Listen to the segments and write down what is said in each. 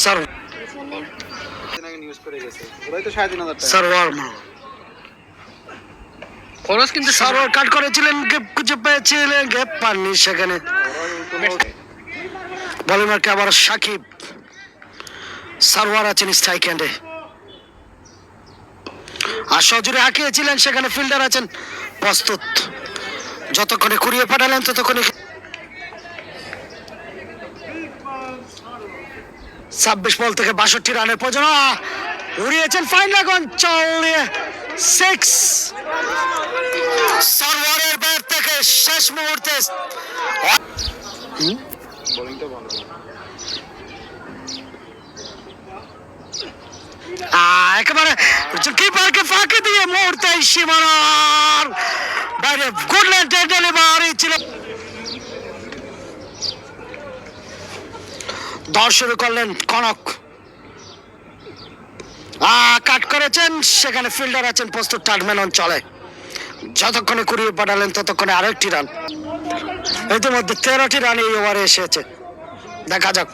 সার আগে নিউজ করে গেছে। ওরাই তো সাড়ে তিন হাজার টাকা। সারওয়ার মাল খরচ কিন্তু সারওয়ার কাট করেছিলেন খুঁজে পেয়েছিলেন গেপ পাননি সেখানে। আবার সাকিব। সারওয়ার আছেন স্ট্রাইক হ্যান্ডে আর সজুরে হাঁকিয়েছিলেন সেখানে ফিল্ডার আছেন প্রস্তুত। যতক্ষণে কুড়িয়ে পাঠালেন ততক্ষণে ছাব্বিশ বল থেকে বাষট্টি রানের প্রয়োজন! উড়িয়েছেন ফাইনাল অঞ্চল দিয়ে সিক্স সার্ভারের ব্যাট থেকে শেষ মুহূর্তে একেবারে কিপারকে ফাঁকি দিয়ে মুহূর্তে সীমানার বাইরে গুড ল্যান্ডের দশ শুরু করলেন কনক। কাট করেছেন, সেখানে ফিল্ডার আছেন প্রস্তুত টার্মেন অঞ্চলে। যতক্ষণে কুড়িয়ে পাঠালেন, ততক্ষণে আরেকটি রান। ইতিমধ্যে তেরোটি রান এই ওভারে এসেছে। দেখা যাক!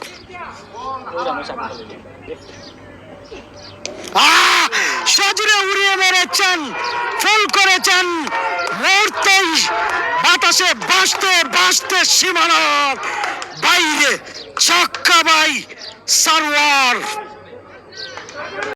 সজুরে উড়িয়ে মেরেছেন, ফুল করেছেন, মুহূর্তেই বাতাসে বাঁচতে বাঁচতে সীমানার বাইরে। ছক্কা বাই সারওয়ার